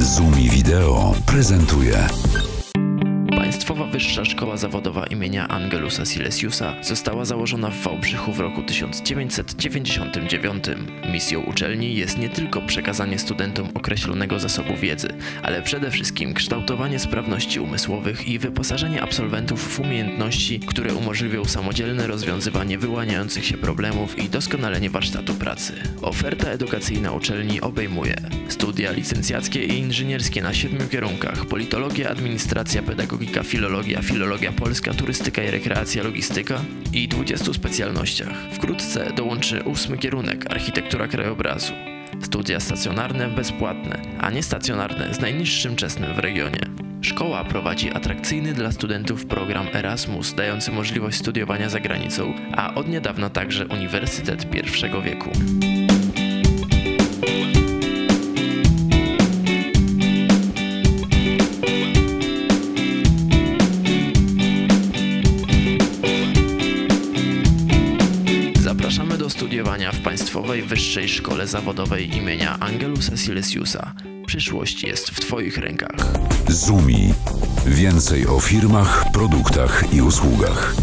Zumi Wideo prezentuje Państwowa Wyższa Szkoła Zawodowa imienia Angelusa Silesiusa została założona w Wałbrzychu w roku 1999. Misją uczelni jest nie tylko przekazanie studentom określonego zasobu wiedzy, ale przede wszystkim kształtowanie sprawności umysłowych i wyposażenie absolwentów w umiejętności, które umożliwią samodzielne rozwiązywanie wyłaniających się problemów i doskonalenie warsztatu pracy. Oferta edukacyjna uczelni obejmuje studia licencjackie i inżynierskie na siedmiu kierunkach: politologia, administracja, pedagogika, filologia, filologia polska, turystyka i rekreacja, logistyka i 20 specjalnościach. Wkrótce dołączy ósmy kierunek architektura krajobrazu. Studia stacjonarne bezpłatne, a niestacjonarne z najniższym czesnym w regionie. Szkoła prowadzi atrakcyjny dla studentów program Erasmus, dający możliwość studiowania za granicą, a od niedawna także Uniwersytet pierwszego wieku. Studiowania w Państwowej Wyższej Szkole Zawodowej imienia Angelusa Silesiusa. Przyszłość jest w Twoich rękach. Zumi. Więcej o firmach, produktach i usługach.